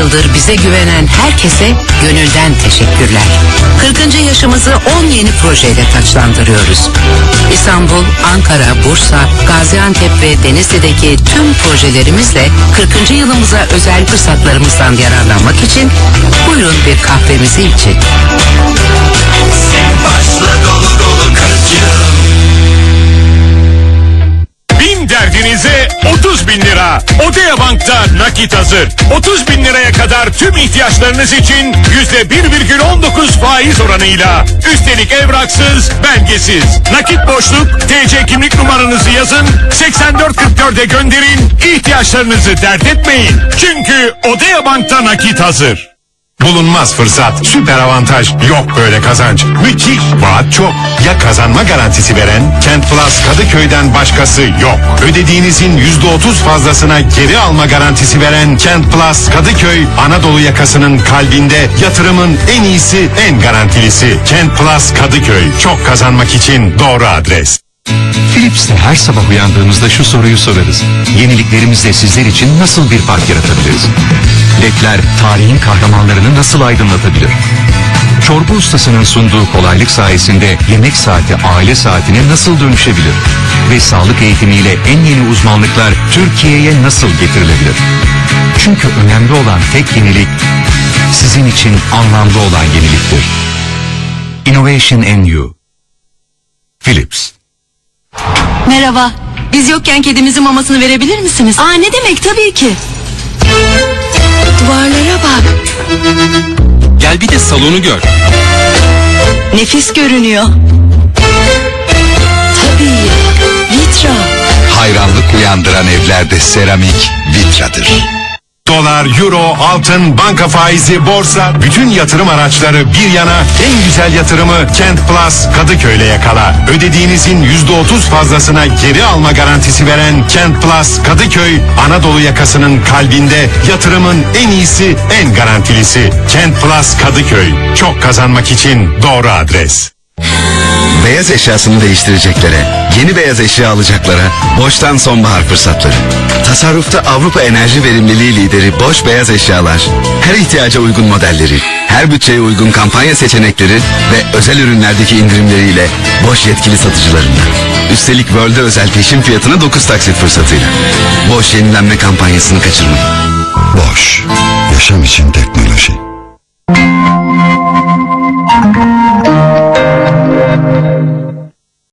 Yıldır bize güvenen herkese gönülden teşekkürler. 40. yaşımızı 10 yeni projeyle taçlandırıyoruz. İstanbul, Ankara, Bursa, Gaziantep ve Denizli'deki tüm projelerimizle 40. yılımıza özel fırsatlarımızdan yararlanmak için buyurun bir kahvemizi için. Bin lira. Odea Bank'ta nakit hazır. 30 bin liraya kadar tüm ihtiyaçlarınız için yüzde 1,19 faiz oranıyla. Üstelik evraksız, belgesiz. Nakit boşluk, TC kimlik numaranızı yazın, 8444'e gönderin, ihtiyaçlarınızı dert etmeyin. Çünkü Odea Bank'ta nakit hazır. Bulunmaz fırsat, süper avantaj, yok böyle kazanç. Müthiş, vaat çok. Ya kazanma garantisi veren Kent Plus Kadıköy'den başkası yok. Ödediğinizin yüzde otuz fazlasına geri alma garantisi veren Kent Plus Kadıköy, Anadolu yakasının kalbinde yatırımın en iyisi, en garantilisi. Kent Plus Kadıköy, çok kazanmak için doğru adres. Philips'te her sabah uyandığımızda şu soruyu sorarız. Yeniliklerimizle sizler için nasıl bir fark yaratabiliriz? LED'ler tarihin kahramanlarını nasıl aydınlatabilir? Çorba ustasının sunduğu kolaylık sayesinde yemek saati aile saatine nasıl dönüşebilir? Ve sağlık eğitimiyle en yeni uzmanlıklar Türkiye'ye nasıl getirilebilir? Çünkü önemli olan tek yenilik sizin için anlamlı olan yeniliktir. Innovation in You. Philips. Merhaba. Biz yokken kedimizin mamasını verebilir misiniz? Aa ne demek tabii ki. Duvarlara bak. Gel bir de salonu gör. Nefis görünüyor. Tabii. Vitra. Hayranlık uyandıran evlerde seramik Vitra'dır. Dolar, euro, altın, banka faizi, borsa, bütün yatırım araçları bir yana en güzel yatırımı Kent Plus Kadıköy'le yakala. Ödediğinizin yüzde otuz fazlasına geri alma garantisi veren Kent Plus Kadıköy, Anadolu yakasının kalbinde yatırımın en iyisi, en garantilisi. Kent Plus Kadıköy, çok kazanmak için doğru adres. Beyaz eşyasını değiştireceklere, yeni beyaz eşya alacaklara Boş'tan sonbahar fırsatları. Tasarrufta Avrupa enerji verimliliği lideri Boş beyaz eşyalar. Her ihtiyaca uygun modelleri, her bütçeye uygun kampanya seçenekleri ve özel ürünlerdeki indirimleriyle Boş yetkili satıcılarında. Üstelik World'e özel peşin fiyatına 9 taksit fırsatıyla. Boş yenilenme kampanyasını kaçırmayın. Boş, yaşam için teknoloji.